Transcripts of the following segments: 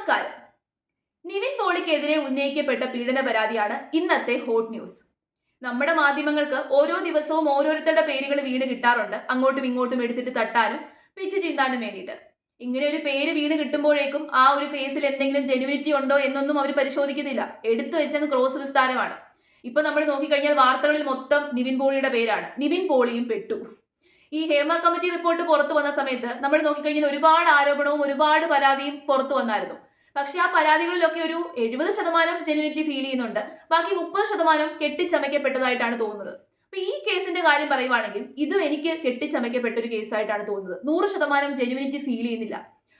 നമസ്കാരം. നിവിൻ പോളിക്കെതിരെ ഉന്നയിക്കപ്പെട്ട പീഡന പരാതിയാണ് ഇന്നത്തെ ഹോട്ട് ന്യൂസ് നമ്മുടെ മാധ്യമങ്ങൾക്ക് ഓരോ ദിവസവും ഓരോരുത്തരുടെ പേരുകൾ വീണ് കിട്ടാറുണ്ട്. അങ്ങോട്ടും ഇങ്ങോട്ടും എടുത്തിട്ട് തട്ടാനും പിച്ച് ചീന്താനും വേണ്ടിയിട്ട്. ഇങ്ങനെ ഒരു പേര് വീണ് കിട്ടുമ്പോഴേക്കും ആ ഒരു കേസിൽ എന്തെങ്കിലും ജെനുവിനിറ്റി ഉണ്ടോ എന്നൊന്നും അവർ പരിശോധിക്കുന്നില്ല. എടുത്തു വെച്ചങ്ങ് ക്രോസ് വിസ്താരമാണ്. ഇപ്പൊ നമ്മൾ നോക്കിക്കഴിഞ്ഞാൽ വാർത്തകളിൽ മൊത്തം നിവിൻ പോളിയുടെ പേരാണ്. നിവിൻ പോളിയും പെട്ടു. ഈ ഹേമ കമ്മിറ്റി റിപ്പോർട്ട് പുറത്തു വന്ന സമയത്ത് നമ്മൾ നോക്കിക്കഴിഞ്ഞാൽ ഒരുപാട് ആരോപണവും ഒരുപാട് പരാതിയും പുറത്തു വന്നായിരുന്നു. പക്ഷെ ആ പരാതികളിലൊക്കെ ഒരു എഴുപത് ശതമാനം ജെനുവിറ്റി ഫീൽ ചെയ്യുന്നുണ്ട്. ബാക്കി മുപ്പത് ശതമാനം കെട്ടിച്ചമയ്ക്കപ്പെട്ടതായിട്ടാണ് തോന്നുന്നത്. അപ്പൊ ഈ കേസിന്റെ കാര്യം പറയുവാണെങ്കിൽ ഇതും എനിക്ക് കെട്ടിച്ചമയ്ക്കപ്പെട്ട ഒരു കേസായിട്ടാണ് തോന്നുന്നത്. നൂറ് ശതമാനം ജെനുവിനിറ്റി ഫീൽ ചെയ്യുന്നില്ല.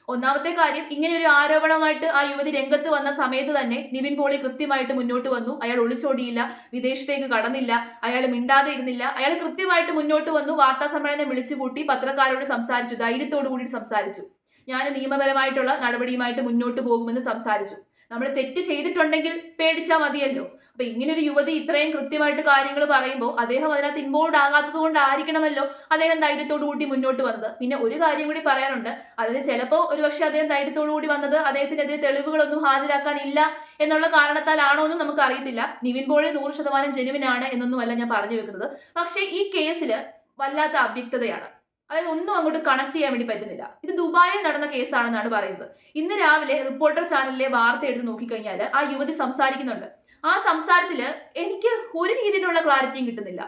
ഒന്നാമത്തെ കാര്യം ഇങ്ങനെ ഒരു ആരോപണമായിട്ട് ആ യുവതി രംഗത്ത് വന്ന സമയത്ത് തന്നെ നിവിൻ പോളി കൃത്യമായിട്ട് മുന്നോട്ട് വന്നു. അയാൾ ഒളിച്ചോടിയില്ല വിദേശത്തേക്ക് കടന്നില്ല അയാൾ മിണ്ടാതെ ഇരുന്നില്ല. അയാൾ കൃത്യമായിട്ട് മുന്നോട്ട് വന്നു വാർത്താ സമ്മേളനം വിളിച്ചു കൂട്ടി പത്രക്കാരോട് സംസാരിച്ചു ധൈര്യത്തോടു കൂടി സംസാരിച്ചു. ഞാൻ നിയമപരമായിട്ടുള്ള നടപടിയുമായിട്ട് മുന്നോട്ട് പോകുമെന്ന് സംസാരിച്ചു. നമ്മൾ തെറ്റ് ചെയ്തിട്ടുണ്ടെങ്കിൽ പേടിച്ചാൽ മതിയല്ലോ. അപ്പൊ ഇങ്ങനെ ഒരു യുവതി ഇത്രയും കൃത്യമായിട്ട് കാര്യങ്ങൾ പറയുമ്പോൾ അദ്ദേഹം അതിനകത്ത് ഇൻവോൾവ് ആകാത്തത് കൊണ്ടായിരിക്കണമല്ലോ അദ്ദേഹം ധൈര്യത്തോടു കൂടി മുന്നോട്ട് വന്നത്. പിന്നെ ഒരു കാര്യം കൂടി പറയാനുണ്ട്. അതിന് ചിലപ്പോൾ ഒരുപക്ഷെ അദ്ദേഹം ധൈര്യത്തോടു കൂടി വന്നത് അദ്ദേഹത്തിനെതിരെ തെളിവുകളൊന്നും ഹാജരാക്കാനില്ല എന്നുള്ള കാരണത്താലാണോ എന്നും നമുക്ക് അറിയത്തില്ല നിവിൻ പോളി നൂറ് ശതമാനം ജനുവിനാണ് എന്നൊന്നുമല്ല ഞാൻ പറഞ്ഞു വെക്കുന്നത്. പക്ഷേ ഈ കേസിൽ വല്ലാത്ത അവ്യക്തതയാണ്. അതായത് ഒന്നും അങ്ങോട്ട് കണക്ട് ചെയ്യാൻ വേണ്ടി പറ്റുന്നില്ല. ഇത് ദുബായിൽ നടന്ന കേസാണെന്നാണ് പറയുന്നത്. ഇന്ന് രാവിലെ റിപ്പോർട്ടർ ചാനലിലെ വാർത്ത എടുത്ത് നോക്കിക്കഴിഞ്ഞാൽ ആ യുവതി സംസാരിക്കുന്നുണ്ട്. ആ സംസാരത്തിൽ എനിക്ക് ഒരു രീതിയിലുള്ള ക്ലാരിറ്റിയും കിട്ടുന്നില്ല.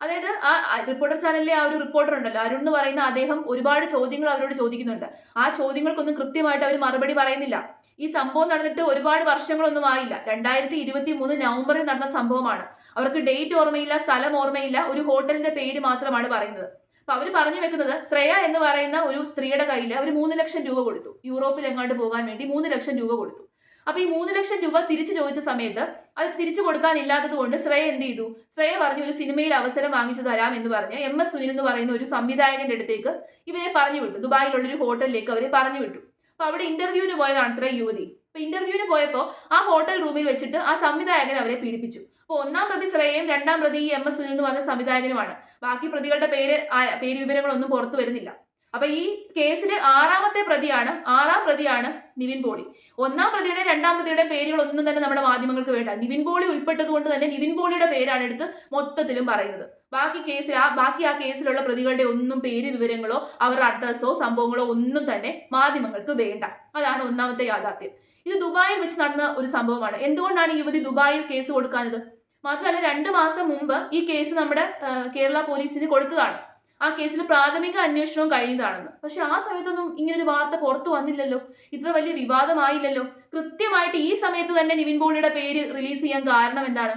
അതായത് ആ റിപ്പോർട്ടർ ചാനലിലെ ആ ഒരു റിപ്പോർട്ടർ ഉണ്ടല്ലോ അരുൺ എന്ന് പറയുന്ന അദ്ദേഹം ഒരുപാട് ചോദ്യങ്ങൾ അവരോട് ചോദിക്കുന്നുണ്ട്. ആ ചോദ്യങ്ങൾക്കൊന്നും കൃത്യമായിട്ട് അവർ മറുപടി പറയുന്നില്ല. ഈ സംഭവം നടന്നിട്ട് ഒരുപാട് വർഷങ്ങളൊന്നും ആയില്ല. രണ്ടായിരത്തി ഇരുപത്തി മൂന്ന് നവംബറിൽ നടന്ന സംഭവമാണ്. അവർക്ക് ഡേറ്റ് ഓർമ്മയില്ല സ്ഥലം ഓർമ്മയില്ല ഒരു ഹോട്ടലിന്റെ പേര് മാത്രമാണ് പറയുന്നത്. അപ്പൊ അവർ പറഞ്ഞു വെക്കുന്നത് ശ്രേയ എന്ന് പറയുന്ന ഒരു സ്ത്രീയുടെ കയ്യിൽ അവർ മൂന്ന് ലക്ഷം രൂപ കൊടുത്തു. യൂറോപ്പിൽ എങ്ങോട്ട് പോകാൻ വേണ്ടി മൂന്ന് ലക്ഷം രൂപ കൊടുത്തു. അപ്പൊ ഈ മൂന്ന് ലക്ഷം രൂപ തിരിച്ചു ചോദിച്ച സമയത്ത് അത് തിരിച്ചു കൊടുക്കാനില്ലാത്തത് കൊണ്ട് ശ്രേയ എന്ത് ചെയ്തു? ശ്രേയ പറഞ്ഞു ഒരു സിനിമയിൽ അവസരം വാങ്ങിച്ചു തരാം എന്ന് പറഞ്ഞ് എം എസ് സുനിൽ എന്ന് പറയുന്ന ഒരു സംവിധായകന്റെ അടുത്തേക്ക് ഇവരെ പറഞ്ഞു വിട്ടു. ദുബായിലുള്ള ഒരു ഹോട്ടലിലേക്ക് അവരെ പറഞ്ഞു വിട്ടു. അപ്പൊ അവിടെ ഇന്റർവ്യൂവിന് പോയതാണ് ഇത്ര യുവതി. അപ്പൊ ഇന്റർവ്യൂവിന് പോയപ്പോൾ ആ ഹോട്ടൽ റൂമിൽ വെച്ചിട്ട് ആ സംവിധായകൻ അവരെ പീഡിപ്പിച്ചു. അപ്പൊ ഒന്നാം പ്രതി ശ്രേയയും രണ്ടാം പ്രതി ഈ എം എസ് സുനിൽ എന്ന് പറഞ്ഞ സംവിധായകനുമാണ്. ബാക്കി പ്രതികളുടെ പേര് പേര് വിവരങ്ങളൊന്നും പുറത്തു വരുന്നില്ല. അപ്പൊ ഈ കേസിലെ ആറാമത്തെ പ്രതിയാണ് ആറാം പ്രതിയാണ് നിവിൻ പോളി. ഒന്നാം പ്രതിയുടെ രണ്ടാം പ്രതിയുടെ പേരുകളൊന്നും തന്നെ നമ്മുടെ മാധ്യമങ്ങൾക്ക് വേണ്ട. നിവിൻ പോളി ഉൾപ്പെട്ടത് കൊണ്ട് തന്നെ നിവിൻ പോളിയുടെ പേരാണ് എടുത്ത് മൊത്തത്തിലും പറയുന്നത്. ബാക്കി കേസിൽ ആ ബാക്കി ആ കേസിലുള്ള പ്രതികളുടെ ഒന്നും പേര് വിവരങ്ങളോ അവരുടെ അഡ്രസ്സോ സംഭവങ്ങളോ ഒന്നും തന്നെ മാധ്യമങ്ങൾക്ക് വേണ്ട. അതാണ് ഒന്നാമത്തെ യാഥാർത്ഥ്യം. ഇത് ദുബായിൽ വെച്ച് നടന്ന ഒരു സംഭവമാണ്. എന്തുകൊണ്ടാണ് യുവതി ദുബായിൽ കേസ് കൊടുക്കാഞ്ഞത്? മാത്രമല്ല രണ്ട് മാസം മുമ്പ് ഈ കേസ് നമ്മുടെ കേരള പോലീസിന് കൊടുത്തതാണ്. ആ കേസിൽ പ്രാഥമിക അന്വേഷണവും കഴിഞ്ഞതാണെന്ന്. പക്ഷെ ആ സമയത്തൊന്നും ഇങ്ങനൊരു വാർത്ത പുറത്തു വന്നില്ലല്ലോ. ഇത്ര വലിയ വിവാദമായില്ലല്ലോ. കൃത്യമായിട്ട് ഈ സമയത്ത് തന്നെ നിവിൻ പോളിയുടെ പേര് റിലീസ് ചെയ്യാൻ കാരണം എന്താണ്?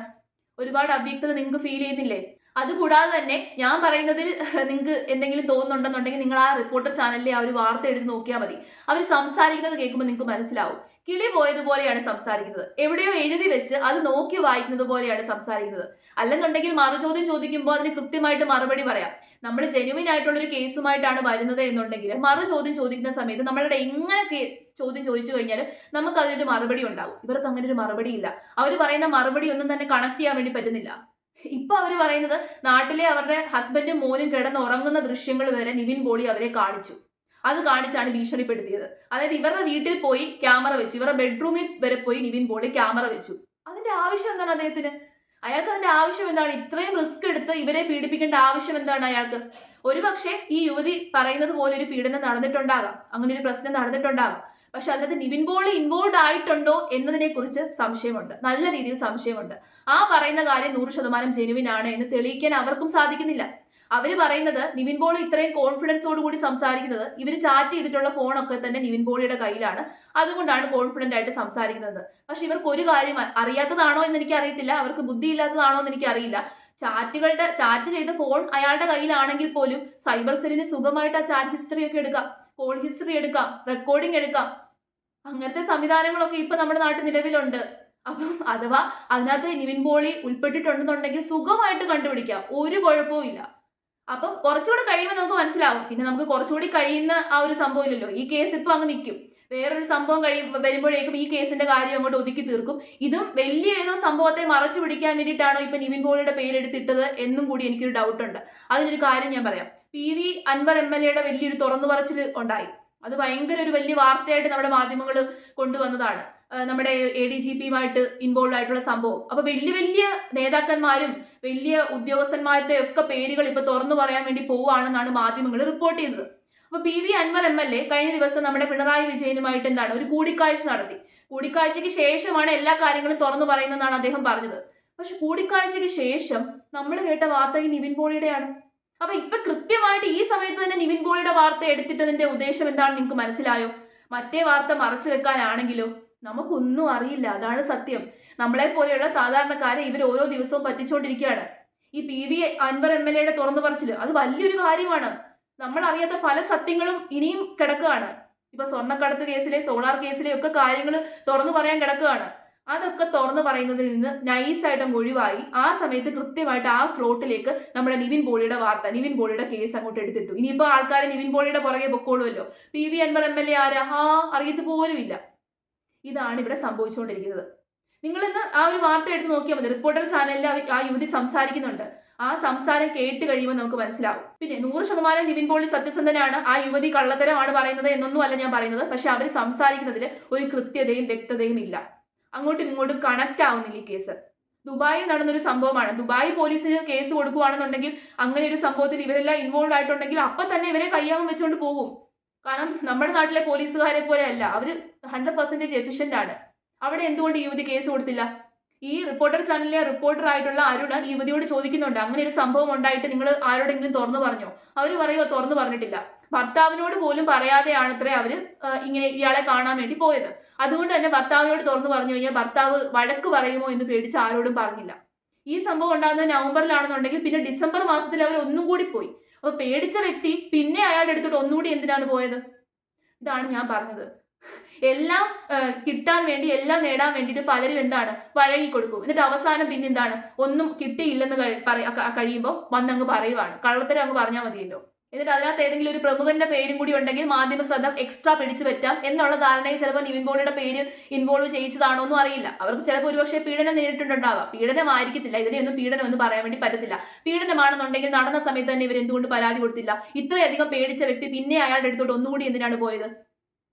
ഒരുപാട് അവ്യക്തത നിങ്ങൾക്ക് ഫീൽ ചെയ്യുന്നില്ലേ? അതുകൂടാതെ തന്നെ ഞാൻ പറയുന്നതിൽ നിങ്ങൾക്ക് എന്തെങ്കിലും തോന്നുന്നുണ്ടെന്നുണ്ടെങ്കിൽ നിങ്ങൾ ആ റിപ്പോർട്ടർ ചാനലിലെ ആ ഒരു വാർത്ത എടുത്ത് നോക്കിയാൽ മതി. അവർ സംസാരിക്കുന്നത് കേൾക്കുമ്പോൾ നിങ്ങൾക്ക് മനസ്സിലാവും. കിളി പോയതുപോലെയാണ് സംസാരിക്കുന്നത്. എവിടെയോ എഴുതി വെച്ച് അത് നോക്കി വായിക്കുന്നത് പോലെയാണ് സംസാരിക്കുന്നത്. അല്ലെന്നുണ്ടെങ്കിൽ മറുചോദ്യം ചോദിക്കുമ്പോൾ അതിന് കൃത്യമായിട്ട് മറുപടി പറയാം. നമ്മൾ ജെനുവിൻ ആയിട്ടുള്ള ഒരു കേസുമായിട്ടാണ് വരുന്നത് എന്നുണ്ടെങ്കിൽ മറു ചോദ്യം ചോദിക്കുന്ന സമയത്ത് നമ്മളുടെ എങ്ങനെ ചോദ്യം ചോദിച്ചു കഴിഞ്ഞാൽ നമുക്ക് അതിനൊരു മറുപടി ഉണ്ടാവും. ഇവർക്ക് അങ്ങനെ ഒരു മറുപടി ഇല്ല. അവർ പറയുന്ന മറുപടി ഒന്നും തന്നെ കണക്ട് ചെയ്യാൻ വേണ്ടി പറ്റുന്നില്ല. ഇപ്പൊ അവർ പറയുന്നത് നാട്ടിലെ അവരുടെ ഹസ്ബൻഡും മോനും കിടന്ന് ഉറങ്ങുന്ന ദൃശ്യങ്ങൾ വരെ നിവിൻ ബോളി അവരെ കാണിച്ചു. അത് കാണിച്ചാണ് ഭീഷണിപ്പെടുത്തിയത്. അതായത് ഇവരുടെ വീട്ടിൽ പോയി ക്യാമറ വെച്ചു. ഇവരുടെ ബെഡ്റൂമിൽ വരെ പോയി നിവിൻ പോളി ക്യാമറ വെച്ചു. അതിന്റെ ആവശ്യം എന്താണ് അദ്ദേഹത്തിന്? അയാൾക്ക് അതിന്റെ ആവശ്യം എന്താണ്? ഇത്രയും റിസ്ക് എടുത്ത് ഇവരെ പീഡിപ്പിക്കേണ്ട ആവശ്യം എന്താണ് അയാൾക്ക്? ഒരുപക്ഷെ ഈ യുവതി പറയുന്നത് പോലെ ഒരു പീഡനം നടന്നിട്ടുണ്ടാകാം. അങ്ങനെ ഒരു പ്രശ്നം നടന്നിട്ടുണ്ടാകാം. പക്ഷെ അതിനകത്ത് നിവിൻ പോളി ഇൻവോൾവ് ആയിട്ടുണ്ടോ എന്നതിനെ കുറിച്ച് സംശയമുണ്ട്. നല്ല രീതിയിൽ സംശയമുണ്ട്. ആ പറയുന്ന കാര്യം നൂറ് ശതമാനം ജെനുവിൻ ആണ് എന്ന് തെളിയിക്കാൻ അവർക്കും സാധിക്കുന്നില്ല. അവർ പറയുന്നത് നിവിൻ പോളി ഇത്രയും കോൺഫിഡൻസോട് കൂടി സംസാരിക്കുന്നത് ഇവർ ചാറ്റ് ചെയ്തിട്ടുള്ള ഫോണൊക്കെ തന്നെ നിവിൻ പോളിയുടെ കയ്യിലാണ്. അതുകൊണ്ടാണ് കോൺഫിഡന്റ് ആയിട്ട് സംസാരിക്കുന്നത്. പക്ഷെ ഇവർക്ക് ഒരു കാര്യം അറിയാത്തതാണോ എന്ന് എനിക്ക് അറിയത്തില്ല അവർക്ക് ബുദ്ധി ഇല്ലാത്തതാണോ എന്ന് എനിക്ക് അറിയില്ല ചാറ്റുകളുടെ ചാറ്റ് ചെയ്ത ഫോൺ അയാളുടെ കയ്യിലാണെങ്കിൽ പോലും സൈബർ സെല്ലിന് സുഖമായിട്ട് ആ ചാറ്റ് ഹിസ്റ്ററി ഒക്കെ എടുക്കാം. കോൾ ഹിസ്റ്ററി എടുക്കാം. റെക്കോർഡിംഗ് എടുക്കാം. അങ്ങനത്തെ സംവിധാനങ്ങളൊക്കെ ഇപ്പൊ നമ്മുടെ നാട്ടിൽ നിലവിലുണ്ട്. അപ്പം അഥവാ അതിനകത്ത് നിവിൻ പോളി ഉൾപ്പെട്ടിട്ടുണ്ടെന്നുണ്ടെങ്കിൽ സുഖമായിട്ട് കണ്ടുപിടിക്കാം. ഒരു കുഴപ്പവും ഇല്ല. അപ്പം കുറച്ചുകൂടി കഴിയുമ്പോൾ നമുക്ക് മനസ്സിലാവും. പിന്നെ നമുക്ക് കുറച്ചുകൂടി കഴിയുന്ന ആ ഒരു സംഭവം ഇല്ലല്ലോ. ഈ കേസ് ഇപ്പൊ അങ്ങ് നിൽക്കും വേറൊരു സംഭവം കഴിയും വരുമ്പോഴേക്കും ഈ കേസിന്റെ കാര്യം അങ്ങോട്ട് ഒതുക്കി തീർക്കും. ഇതും വലിയ ഏതോ സംഭവത്തെ മറച്ചു പിടിക്കാൻ വേണ്ടിയിട്ടാണോ ഇപ്പൊ നിവിൻ പോളിയുടെ പേരെടുത്തിട്ടത് എന്നും കൂടി എനിക്കൊരു ഡൗട്ട് ഉണ്ട്. അതിനൊരു കാര്യം ഞാൻ പറയാം. P V Anvar M L എയുടെ വലിയൊരു തുറന്നു പറച്ചിൽ ഉണ്ടായി. അത് ഭയങ്കര ഒരു വലിയ വാർത്തയായിട്ട് നമ്മുടെ മാധ്യമങ്ങൾ കൊണ്ടുവന്നതാണ്. നമ്മുടെ എ ഡി ജി പിയുമായിട്ട് ഇൻവോൾവ് ആയിട്ടുള്ള സംഭവം. അപ്പൊ വലിയ വലിയ നേതാക്കന്മാരും വലിയ ഉദ്യോഗസ്ഥന്മാരുടെ ഒക്കെ പേരുകൾ ഇപ്പൊ തുറന്നു പറയാൻ വേണ്ടി പോവുകയാണെന്നാണ് മാധ്യമങ്ങൾ റിപ്പോർട്ട് ചെയ്യുന്നത്. അപ്പൊ P V Anvar M L A കഴിഞ്ഞ ദിവസം നമ്മുടെ പിണറായി വിജയനുമായിട്ട് എന്താണ് ഒരു കൂടിക്കാഴ്ച നടത്തി. കൂടിക്കാഴ്ചയ്ക്ക് ശേഷമാണ് എല്ലാ കാര്യങ്ങളും തുറന്നു പറയുന്നതെന്നാണ് അദ്ദേഹം പറഞ്ഞത്. പക്ഷെ കൂടിക്കാഴ്ചയ്ക്ക് ശേഷം നമ്മൾ കേട്ട വാർത്ത ഈ നിവിൻ പോളിയുടെയാണ്. അപ്പൊ ഇപ്പൊ കൃത്യമായിട്ട് ഈ സമയത്ത് തന്നെ നിവിൻ പോളിയുടെ വാർത്ത എടുത്തിട്ടതിന്റെ ഉദ്ദേശം എന്താണെന്ന് നിങ്ങൾക്ക് മനസ്സിലായോ? മറ്റേ വാർത്ത മറച്ചു വെക്കാനാണെങ്കിലോ? നമുക്കൊന്നും അറിയില്ല. അതാണ് സത്യം. നമ്മളെ പോലെയുള്ള സാധാരണക്കാരെ ഇവർ ഓരോ ദിവസവും പറ്റിച്ചുകൊണ്ടിരിക്കുകയാണ് ഈ P V Anvar M L എയുടെ തുറന്നു പറച്ചിൽ അത് വലിയൊരു കാര്യമാണ്. നമ്മൾ അറിയാത്ത പല സത്യങ്ങളും ഇനിയും കിടക്കുകയാണ്. ഇപ്പൊ സ്വർണക്കടത്ത് കേസിലെ സോളാർ കേസിലെ ഒക്കെ കാര്യങ്ങൾ തുറന്നു പറയാൻ കിടക്കുകയാണ്. അതൊക്കെ തുറന്നു പറയുന്നതിൽ നിന്ന് നൈസായിട്ടും ഒഴിവായി ആ സമയത്ത് കൃത്യമായിട്ട് ആ സ്ലോട്ടിലേക്ക് നമ്മുടെ നിവിൻ ബോളിയുടെ വാർത്ത നിവിൻ ബോളിയുടെ കേസ് അങ്ങോട്ട് എടുത്തിട്ടു. ഇനിയിപ്പോ ആൾക്കാരെ നിവിൻ ബോളിയുടെ പുറകെ പൊക്കോളുമല്ലോ. P V Anvar M L A ആരാ? ആ അറിയത്ത് പോലുമില്ല. ഇതാണ് ഇവിടെ സംഭവിച്ചുകൊണ്ടിരിക്കുന്നത്. നിങ്ങൾ ഇന്ന് ആ ഒരു വാർത്ത എടുത്ത് നോക്കിയാൽ മതി. റിപ്പോർട്ടർ ചാനലിൽ ആ- യുവതി സംസാരിക്കുന്നുണ്ട്. ആ സംസാരം കേട്ട് കഴിയുമ്പോൾ നമുക്ക് മനസ്സിലാവും. പിന്നെ നൂറ് ശതമാനം നിവിൻ പോളി സത്യസന്ധനാണ്. ആ യുവതി കള്ളത്തരമാണ് പറയുന്നത് എന്നൊന്നും അല്ല ഞാൻ പറയുന്നത്. പക്ഷെ അവർ സംസാരിക്കുന്നതിൽ ഒരു കൃത്യതയും വ്യക്തതയും ഇല്ല. അങ്ങോട്ടും ഇങ്ങോട്ടും കണക്റ്റ് ആവുന്നില്ല ഈ കേസ്. ദുബായിൽ നടന്നൊരു സംഭവമാണ്. ദുബായ് പോലീസിന് കേസ് കൊടുക്കുകയാണെന്നുണ്ടെങ്കിൽ അങ്ങനെ ഒരു സംഭവത്തിൽ ഇവരെല്ലാം ഇൻവോൾവ് ആയിട്ടുണ്ടെങ്കിൽ അപ്പൊ തന്നെ ഇവരെ കയ്യാമം വെച്ചുകൊണ്ട് പോകും. കാരണം നമ്മുടെ നാട്ടിലെ പോലീസുകാരെ പോലെ അല്ല അവർ ഹൺഡ്രഡ് പെർസെന്റേജ് എഫിഷ്യന്റ് ആണ്. അവിടെ എന്തുകൊണ്ട് യുവതി കേസ് കൊടുത്തില്ല? ഈ റിപ്പോർട്ടർ ചാനലിലെ റിപ്പോർട്ടർ ആയിട്ടുള്ള അരുണ് യുവതിയോട് ചോദിക്കുന്നുണ്ട്. അങ്ങനെ ഒരു സംഭവം ഉണ്ടായിട്ട് നിങ്ങൾ ആരോടെങ്കിലും തുറന്നു പറഞ്ഞോ? അവർ പറയുമോ തുറന്നു പറഞ്ഞിട്ടില്ല. ഭർത്താവിനോട് പോലും പറയാതെയാണ് അത്രേ അവർ ഇങ്ങനെ ഇയാളെ കാണാൻ വേണ്ടി പോയത്. അതുകൊണ്ട് തന്നെ ഭർത്താവിനോട് തുറന്നു പറഞ്ഞു കഴിഞ്ഞാൽ ഭർത്താവ് വഴക്ക് പറയുമോ എന്ന് പേടിച്ച് ആരോടും പറഞ്ഞില്ല. ഈ സംഭവം ഉണ്ടാകുന്നത് നവംബറിലാണെന്നുണ്ടെങ്കിൽ പിന്നെ ഡിസംബർ മാസത്തിൽ അവർ ഒന്നും കൂടി പോയി. അപ്പൊ പേടിച്ച വ്യക്തി പിന്നെ അയാളുടെ അടുത്തോട്ട് ഒന്നുകൂടി എന്തിനാണ് പോയത്? ഇതാണ് ഞാൻ പറഞ്ഞത്. എല്ലാം കിട്ടാൻ വേണ്ടി എല്ലാം നേടാൻ വേണ്ടിയിട്ട് പലരും എന്താണ്? വഴങ്ങി കൊടുക്കും എന്നിട്ട് അവസാനം പിന്നെ എന്താണ്? ഒന്നും കിട്ടിയില്ലെന്ന് കഴിയുമ്പോൾ വന്നങ്ങ് പറയുവാണ്. കള്ളത്തരം അങ്ങ് പറഞ്ഞാൽ മതിയല്ലോ. എന്നിട്ട് അതിനകത്ത് ഏതെങ്കിലും ഒരു പ്രമുഖന്റെ പേരും കൂടി ഉണ്ടെങ്കിൽ മാധ്യമ ശ്രദ്ധ എക്സ്ട്രാ പിടിച്ചു പറ്റാം എന്നുള്ള ധാരണയിൽ ചിലപ്പോൾ നിവിൻ പോളിയുടെ പേര് ഇൻവോൾവ് ചെയ്യിച്ചതാണോ എന്നും അറിയില്ല. അവർക്ക് ചിലപ്പോൾ ഒരുപക്ഷെ പീഡനം നേരിട്ടുണ്ടാവാം. പീഡനമായിരിക്കത്തില്ല. ഇതിനെയൊന്നും പീഡനം എന്ന് പറയാൻ വേണ്ടി പറ്റത്തില്ല. പീഡനമാണെന്നുണ്ടെങ്കിൽ നടന്ന സമയത്ത് തന്നെ ഇവർ എന്തുകൊണ്ട് പരാതി കൊടുത്തില്ല? ഇത്രയധികം പേടിച്ച വ്യക്തി പിന്നെ അയാളുടെ അടുത്തോട്ട് ഒന്നുകൂടി എന്തിനാണ് പോയത്?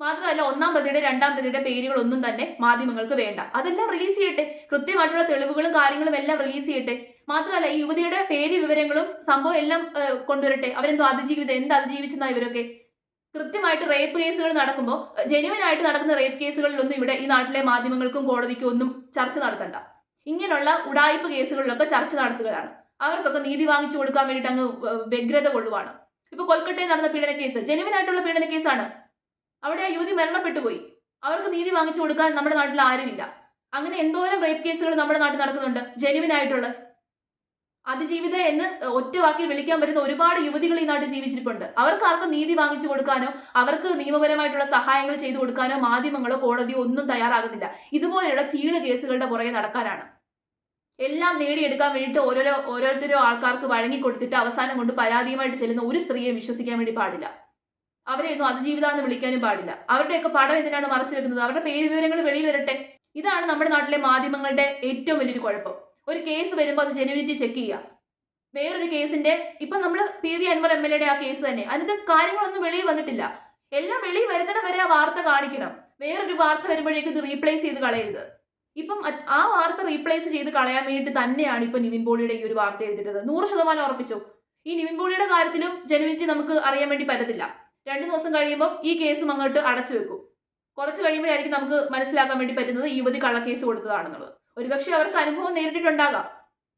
മാത്രമല്ല ഒന്നാം പ്രതിയുടെ രണ്ടാം പ്രതിയുടെ പേരുകളൊന്നും തന്നെ മാധ്യമങ്ങൾക്ക് വേണ്ട. അതെല്ലാം റിലീസ് ചെയ്യട്ടെ. കൃത്യമായിട്ടുള്ള തെളിവുകളും കാര്യങ്ങളും എല്ലാം റിലീസ് ചെയ്യട്ടെ. മാത്രമല്ല ഈ യുവതിയുടെ പേര് വിവരങ്ങളും സംഭവം എല്ലാം കൊണ്ടുവരട്ടെ. അവരെന്തോ അതിജീവിതം എന്ത് അതിജീവിച്ചെന്നാ ഇവരൊക്കെ. കൃത്യമായിട്ട് റേപ്പ് കേസുകൾ നടക്കുമ്പോൾ ജെനുവൻ ആയിട്ട് നടക്കുന്ന റേപ്പ് കേസുകളിലൊന്നും ഇവിടെ ഈ നാട്ടിലെ മാധ്യമങ്ങൾക്കും കോടതിക്കും ഒന്നും ചർച്ച നടത്തണ്ട ഇങ്ങനെയുള്ള ഉടായ്പ കേസുകളിലൊക്കെ ചർച്ച നടത്തുകയാണ്. അവർക്കൊക്കെ നീതി വാങ്ങിച്ചു കൊടുക്കാൻ വേണ്ടിയിട്ട് അങ്ങ് വ്യഗ്രത കൊള്ളുവാണ്. ഇപ്പൊ കൊൽക്കട്ടയിൽ നടന്ന പീഡന കേസ് ജെനുവിനായിട്ടുള്ള പീഡന കേസാണ്. അവിടെ ആ യുവതി മരണപ്പെട്ടു പോയി. അവർക്ക് നീതി വാങ്ങിച്ചു കൊടുക്കാൻ നമ്മുടെ നാട്ടിൽ ആരുമില്ല. അങ്ങനെ എന്തോരം റേപ്പ് കേസുകൾ നമ്മുടെ നാട്ടിൽ നടക്കുന്നുണ്ട്. ജെനുവിൻ ആയിട്ടുള്ള അതിജീവിത എന്ന് ഒറ്റ വാക്കിൽ വിളിക്കാൻ പറ്റുന്ന ഒരുപാട് യുവതികൾ ഈ നാട്ടിൽ ജീവിച്ചിട്ടുണ്ട് അവർക്ക് ആർക്കും നീതി വാങ്ങിച്ചു കൊടുക്കാനോ അവർക്ക് നിയമപരമായിട്ടുള്ള സഹായങ്ങൾ ചെയ്തു കൊടുക്കാനോ മാധ്യമങ്ങളോ കോടതിയോ ഒന്നും തയ്യാറാകുന്നില്ല. ഇതുപോലെയുള്ള ചീൾ കേസുകളുടെ പുറകെ നടക്കാനാണ്. എല്ലാം നേടിയെടുക്കാൻ വേണ്ടിയിട്ട് ഓരോരോ ഓരോരുത്തരോ ആൾക്കാർക്ക് വഴങ്ങി കൊടുത്തിട്ട് അവസാനം കൊണ്ട് പരാതിയുമായിട്ട് ചെല്ലുന്ന ഒരു സ്ത്രീയെ വിശ്വസിക്കാൻ വേണ്ടി പാടില്ല. അവരെ ഒന്നും അതിജീവിത എന്ന് വിളിക്കാനും പാടില്ല. അവരുടെയൊക്കെ പടം എന്തിനാണ് മറച്ചു വെക്കുന്നത്? അവരുടെ പേര് വിവരങ്ങൾ വെളിയിൽ വരട്ടെ. ഇതാണ് നമ്മുടെ നാട്ടിലെ മാധ്യമങ്ങളുടെ ഏറ്റവും വലിയൊരു കുഴപ്പം. ഒരു കേസ് വരുമ്പോൾ അത് ജെനുവിനിറ്റി ചെക്ക് ചെയ്യുക വേറൊരു കേസിന്റെ ഇപ്പൊ നമ്മൾ P V Anvar M L എയുടെ ആ കേസ് തന്നെ. അതിന്റെ കാര്യങ്ങളൊന്നും വെളിയിൽ വന്നിട്ടില്ല. എല്ലാം വെളിയിൽ വരുന്നതിന് വരെ ആ വാർത്ത കാണിക്കണം. വേറൊരു വാർത്ത വരുമ്പോഴേക്കും ഇത് റീപ്ലേസ് ചെയ്ത് കളയരുത്. ഇപ്പം ആ വാർത്ത റീപ്ലേസ് ചെയ്ത് കളയാൻ വേണ്ടിയിട്ട് തന്നെയാണ് ഇപ്പൊ നിവിൻ പോളിയുടെ ഈ ഒരു വാർത്ത എഴുതിയിട്ടത് നൂറ് ശതമാനം ഉറപ്പിച്ചു. ഈ നിവിൻ പോളിയുടെ കാര്യത്തിലും ജെനുവിനിറ്റി നമുക്ക് അറിയാൻ വേണ്ടി പറ്റത്തില്ല. രണ്ടു ദിവസം കഴിയുമ്പോൾ ഈ കേസും അങ്ങോട്ട് അടച്ചു വെക്കും. കുറച്ച് കഴിയുമ്പോഴായിരിക്കും നമുക്ക് മനസ്സിലാക്കാൻ വേണ്ടി പറ്റുന്നത് ഈ യുവതി കള്ളക്കേസ് കൊടുത്തതാണെന്നുള്ളത്. ഒരുപക്ഷെ അവർക്ക് അനുഭവം നേരിട്ടിട്ടുണ്ടാകാം.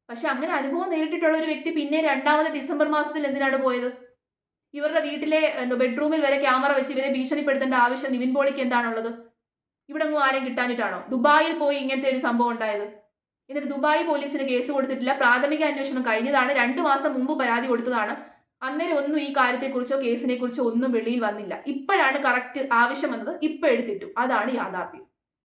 പക്ഷെ അങ്ങനെ അനുഭവം നേരിട്ടിട്ടുള്ള ഒരു വ്യക്തി പിന്നെ രണ്ടാമത് ഡിസംബർ മാസത്തിൽ എന്തിനാണ് പോയത്? ഇവരുടെ വീട്ടിലെ ബെഡ്റൂമിൽ വരെ ക്യാമറ വെച്ച് ഇവരെ ഭീഷണിപ്പെടുത്തേണ്ട ആവശ്യം നിവിൻ പോളിക്ക് എന്താണുള്ളത്? ഇവിടെ ഒന്നും ആരെയും കിട്ടാനിട്ടാണോ ദുബായിൽ പോയി ഇങ്ങനത്തെ ഒരു സംഭവം ഉണ്ടായത്? എന്നിട്ട് ദുബായ് പോലീസിന് കേസ് കൊടുത്തിട്ടില്ല. പ്രാഥമിക അന്വേഷണം കഴിഞ്ഞതാണ്. രണ്ടു മാസം മുമ്പ് പരാതി കൊടുത്തതാണ്. അന്നേരം ഒന്നും ഈ കാര്യത്തെക്കുറിച്ചോ കേസിനെക്കുറിച്ചോ ഒന്നും വെളിയിൽ വന്നില്ല. ഇപ്പോഴാണ് കറക്റ്റ് ആവശ്യം വന്നത്. ഇപ്പൊ എടുത്തിട്ടു. അതാണ് യാഥാർത്ഥ്യം.